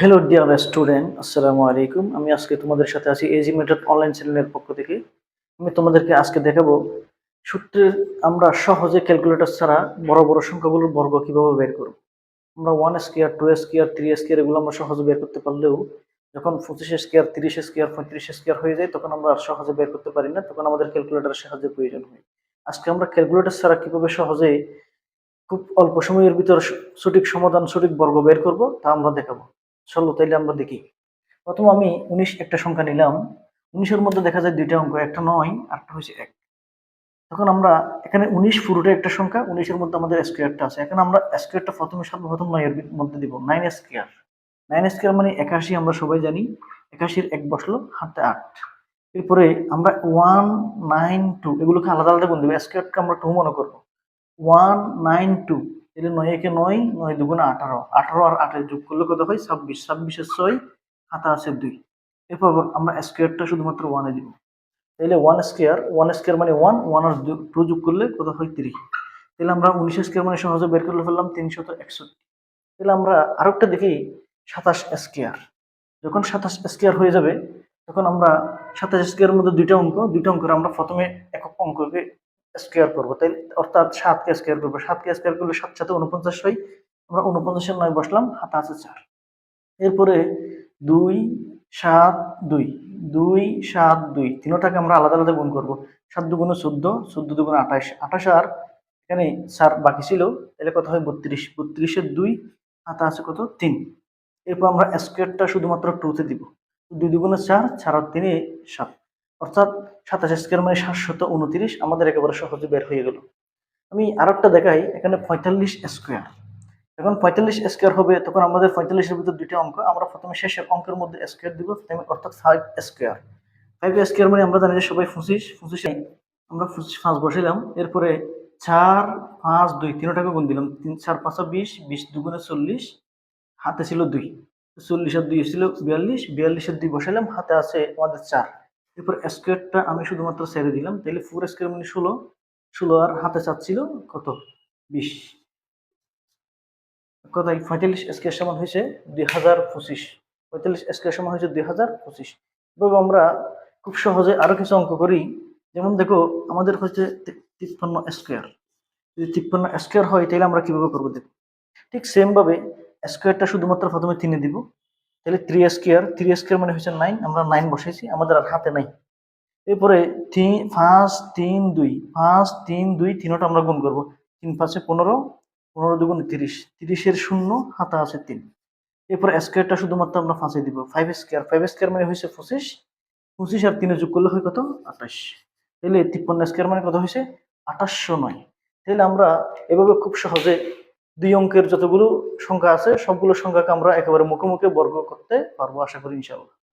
Hello dear student আসসালামু আলাইকুম আমি আজকে তোমাদের সাথে আছি এজি মেথড অনলাইন চ্যানেলের পক্ষ থেকে। আমি তোমাদেরকে আজকে দেখাবো সূত্রের আমরা সহজে ক্যালকুলেটর ছাড়া বড় বড় সংখ্যাগুলোর বর্গ কীভাবে বের করব। আমরা one square two square three square এগুলো আমরা সহজে বের করতে পারলেও যখন পঁচিশ স্কেয়ার তিরিশ স্কেয়ার পঁয়ত্রিশ স্কেয়ার হয়ে যায়, তখন আমরা আর সহজে বের করতে পারি না, তখন আমাদের ক্যালকুলেটরের সাহায্যের প্রয়োজন হয়। আজকে আমরা ক্যালকুলেটর ছাড়া কীভাবে সহজে খুব অল্প সময়ের ভিতর সঠিক সমাধান, সঠিক বর্গ বের করব তা আমরা দেখাবো। চলো, তাইলে আমরা দেখি। প্রথম আমি উনিশ একটা সংখ্যা নিলাম। উনিশের মধ্যে দেখা যায় দুইটা অঙ্ক, একটা নয় আরটা হয়েছে এক। তখন আমরা এখানে উনিশ পুরোটা একটা সংখ্যা, উনিশের মধ্যে আমাদের স্কোয়ারটা আছে। এখন আমরা স্কোয়ারটা প্রথমে, সর্বপ্রথম নয়ের মধ্যে দিব নাইন স্কোয়ার নাইন স্কোয়ার মানে একাশি, আমরা সবাই জানি। একাশির এক বসল, হাতে আট। এরপরে আমরা ওয়ান নাইন টু এগুলোকে আলাদা আলাদা গুণ দেবো। স্কোয়ারকে আমরা টু মনে করব। ওয়ান নাইন টু তাহলে নয় একে নয় নয় দুগুণে আঠারো। আঠারো আর আটের যোগ করলে কত হয়? ছাব্বিশ। ছাব্বিশের ছয় আছে দুই। এরপর আমরা স্কোয়ারটা শুধুমাত্র ওয়ানে দিব। তাহলে ওয়ান স্কোয়ার ওয়ান স্কোয়ার মানে ওয়ান ওয়ান আর টু যোগ করলে কত হয়? তিরিশ। তাহলে আমরা উনিশ স্কোয়ার মানে সহজে বের করে ফেললাম তিনশত একষট্টি। তাহলে আমরা আরেকটা দেখি, সাতাশ স্কোয়ার যখন সাতাশ স্কোয়ার হয়ে যাবে, তখন আমরা সাতাশ স্কোয়ারের মধ্যে দুইটা অঙ্ক, দুইটা অঙ্কের আমরা প্রথমে একক অঙ্ককে স্কোয়ার করব। তাই অর্থাৎ সাতকে স্কোয়ার করব। সাতকে স্কোয়ার করলে সাত সাথে উনপঞ্চাশ হয়। আমরা উনপঞ্চাশের নয় বসলাম, হাতে আছে চার। এরপরে দুই, সাত, দুই। দুই, সাত, দুই। তিনোটাকে আমরা আলাদা আলাদা গুণ করব। সাত দুগুণে চোদ্দ চোদ্দ দুগুণে আঠাশ। আঠাশ আর এখানে চার বাকি ছিল। তাহলে কত হয়? বত্রিশ। বত্রিশের দুই, হাতে আছে কত? তিন। এরপর আমরা স্কোয়ারটা শুধুমাত্র টুতে দিব। দুই দুগুণে চার চার তিনে সাত। অর্থাৎ সাতাশ স্কোয়ার মানে সাতশত উনত্রিশ, আমাদের একেবারে সহজে বের হয়ে গেল। আমি আর একটা দেখাই, এখানে পঁয়তাল্লিশ স্কোয়ার। যখন পঁয়তাল্লিশ স্কোয়ার হবে, তখন আমাদের পঁয়তাল্লিশের ভিতর দুইটা অঙ্ক, আমরা প্রথমে শেষের অঙ্কের মধ্যে স্কোয়ার দিব অর্থাৎ ফাইভ স্কোয়ার ফাইভ স্কোয়ার মানে আমরা জানি যে সবাই পঁচিশ, পঁচিশে আমরা পঁচিশ পাঁচ বসাইলাম, এরপরে চার, পাঁচ, দুই, তিনটাকে গুণ দিলাম, তিন, চার, পাঁচা বিশ বিশ দুগুণে চল্লিশ, হাতে ছিল দুই। চল্লিশের দুই ছিল বিয়াল্লিশ, বিয়াল্লিশের দুই বসাইলাম, হাতে আছে আমাদের চার। এরপর স্কোয়ারটা আমি শুধুমাত্র ছেড়ে দিলাম। তাহলে ফোর স্কোয়ার মানে ষোলো। ষোলো আর হাতে চাচ্ছিল কত? বিশ। কথাই পঁয়তাল্লিশ স্কোয়ার সমান হয়েছে দুই হাজার পঁচিশ। পঁয়তাল্লিশ স্কোয়ার সমান হয়েছে দুই হাজার পঁচিশ। এভাবে আমরা খুব সহজে আরও কিছু অঙ্ক করি। যেমন দেখো, আমাদের হচ্ছে তিপ্পান্ন স্কোয়ার যদি তিপ্পান্ন স্কোয়ার হয়, তাহলে আমরা কীভাবে করব দেখো? ঠিক সেমভাবে স্কোয়ারটা শুধুমাত্র প্রথমে তিনে দিব। তাহলে থ্রি স্কোয়ার থ্রি স্কোয়ার মানে হচ্ছে নাইন আমরা নাইন বসাইছি, আমাদের আর হাতে নাই। এরপরে তিন, পাঁচ, তিন, দুই, পাঁচ, তিন, দুই, তিনটা আমরা গুণ করব। তিন, পাঁচে পনেরো পনেরো দুগুণ তিরিশ, তিরিশের শূন্য, হাতা আছে তিন। এরপর স্কোয়ারটা শুধুমাত্র আমরা ফাঁসে দিব। ফাইভ স্কোয়ার ফাইভ স্কোয়ার মানে হয়েছে পঁচিশ পঁচিশ আর তিনে যোগ করলে হয় কত? আঠাশ। তাহলে তিপ্পান্ন স্কোয়ার মানে কত হয়েছে? আঠাশশো নয়। তাহলে আমরা এভাবে খুব সহজে দুই অঙ্কের যতগুলো সংখ্যা আছে, সবগুলো সংখ্যাকে আমরা একেবারে মুখে মুখে বর্গ করতে পারব, আশা করি ইনশাআল্লাহ।